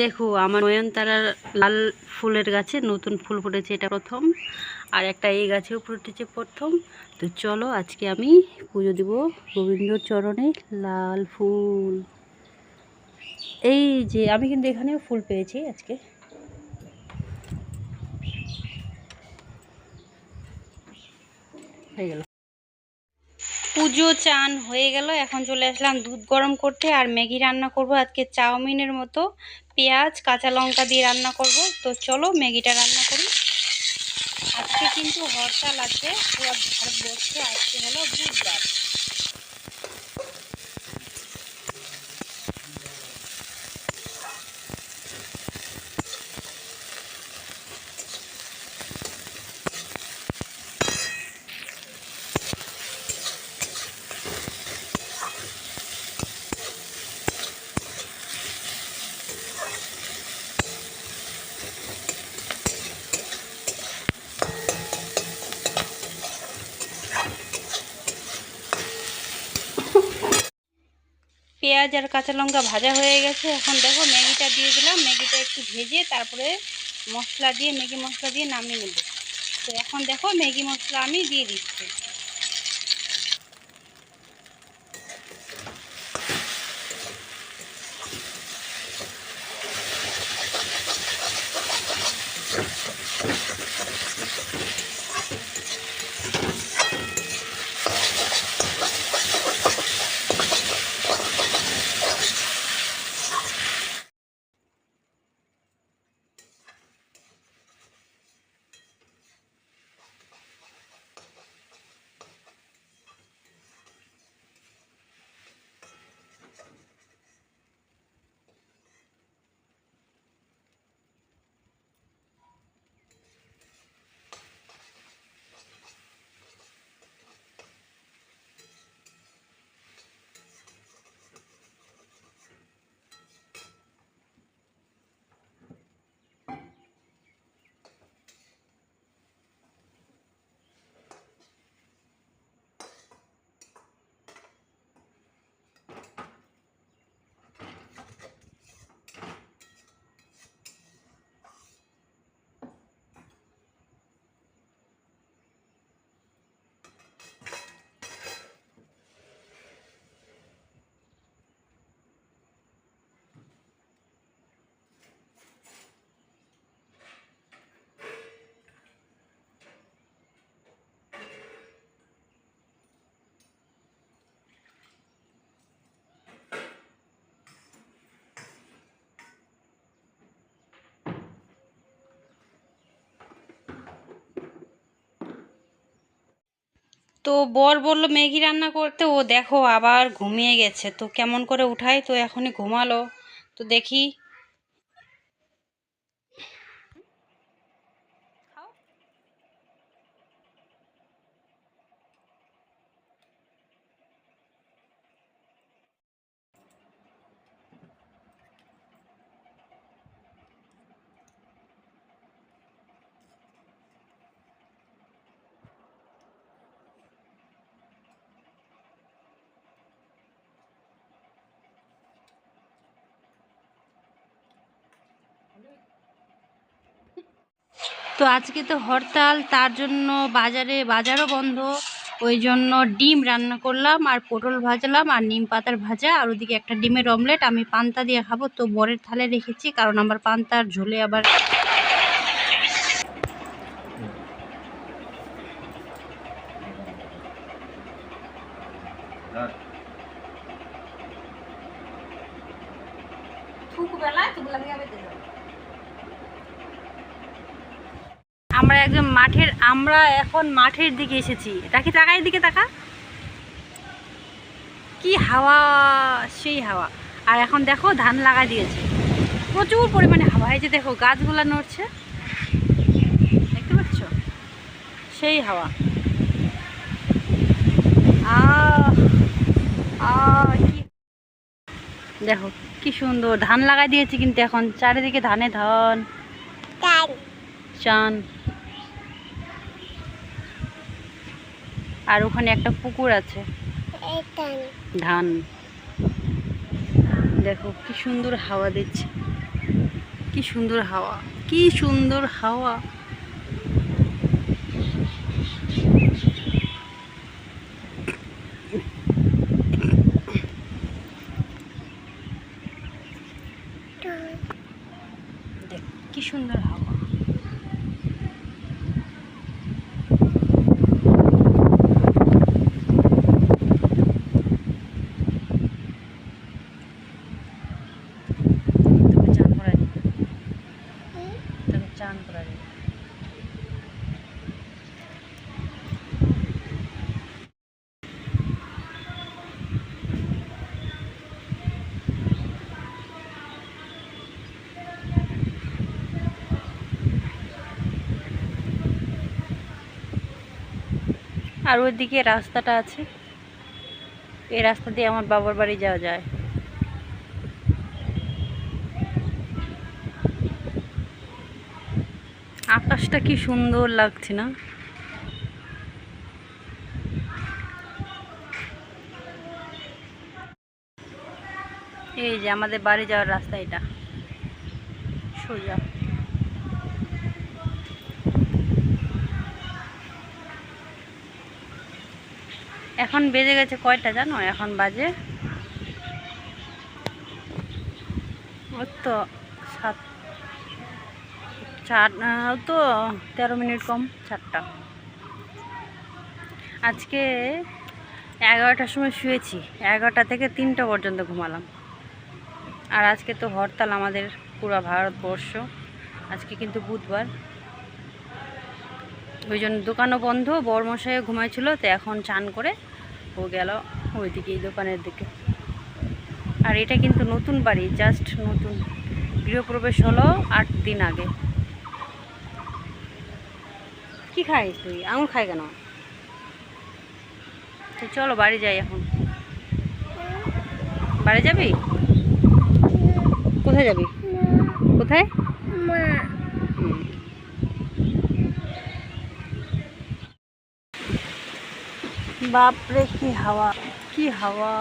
দেখো, আমার নয়নতারার লাল ফুলের গাছে নতুন ফুল ফুটেছে, এটা প্রথম। আর একটা এই গাছেও ফুটেছে প্রথম। তো চলো, আজকে আমি পুজো দিব গোবিন্দ চরণে লাল ফুল। এই যে, আমি কিন্তু এখানেও ফুল পেয়েছি আজকে। হয়ে গেল। পুজো চান হয়ে গেল, এখন চলে আসলাম দুধ গরম করতে আর ম্যাগি রান্না করব। আজকে চাউমিনের মতো পেঁয়াজ, কাঁচা লঙ্কা দিয়ে রান্না করব। তো চলো ম্যাগিটা রান্না করি। আজকে কিন্তু হরতাল আছে, পুরো ভারতবর্ষে আজকে হলো বুধবার। পেঁয়াজ আর কাঁচা লঙ্কা ভাজা হয়ে গেছে। এখন দেখো ম্যাগিটা দিয়ে দিলাম। ম্যাগিটা একটু ভেজে তারপরে মশলা দিয়ে, ম্যাগি মশলা দিয়ে নামিয়ে নেব। তো এখন দেখো ম্যাগি মশলা আমি দিয়ে দিচ্ছি। তো বর বলল, ম্যাগি রান্না করতে। ও, দেখো, আবার ঘুমিয়ে গেছে। তো কেমন করে উঠাই? তো এখনই ঘুমালো। তো দেখি তো আজকে তো হরতাল, তার জন্য বাজারে, বাজারও বন্ধ। ওই জন্য ডিম রান্না করলাম, আর পটল ভাজলাম, আর নিম পাতার ভাজা, আর ওদিকে একটা ডিমের অমলেট। আমি পান্তা দিয়ে খাব, তো বরের থালে রেখেছি, কারণ আমার পান্তার ঝোলে আবার আমরা একদম মাঠের আমরা এখন মাঠের দিকে এসেছি। তাকে তাকাই দিকে তাকা। কি হাওয়া সেই হাওয়া। আর এখন দেখো ধান লাগা দিয়েছে। প্রচুর পরিমাণে হাওয়া। এই যে দেখো গাছগুলো নড়ছে। দেখতে পাচ্ছ? সেই হাওয়া। দেখো কি সুন্দর। ধান লাগাই দিয়েছি কিন্তু এখন। চারিদিকে ধানে ধান। চান। আর ওখানে একটা পুকুর আছে। ধান। দেখো কি সুন্দর হাওয়া দিচ্ছে। কি সুন্দর হাওয়া কি সুন্দর হাওয়া। দেখ কি সুন্দর হাওয়া তোকে চান করাই তোকে চান করাই আর ওইদিকে রাস্তাটা আছে। এই রাস্তা দিয়ে আমার বাবার বাড়ি যাওয়া যায়। আকাশটা কি সুন্দর লাগছে না? এই যে আমাদের বাড়ি যাওয়ার রাস্তা এটা। সোজা। এখন বেজে গেছে কয়টা জানো? এখন বাজে তো সাত, চার তো তেরো মিনিট কম, চারটা। আজকে এগারোটার সময় শুয়েছি, এগারোটা থেকে তিনটা পর্যন্ত ঘুমালাম। আর আজকে তো হরতাল আমাদের পুরো ভারতবর্ষ, আজকে কিন্তু বুধবার। ওই জন্য দোকানও বন্ধ, বরমশাইও ঘুমাইছিল, তো এখন চান করে ও গেল ওইদিকে এই দোকানের দিকে। আর এটা কিন্তু নতুন বাড়ি জাস্ট নতুন। গৃহপ্রবেশ হলো আট দিন আগে। কি খাই তুই? আঙুর খাই কেন? তো চলো বাড়ি যাই এখন। বাড়ি যাবি? কোথায় যাবি? কোথায়? হুম। বাপরে কি হাওয়া কি হাওয়া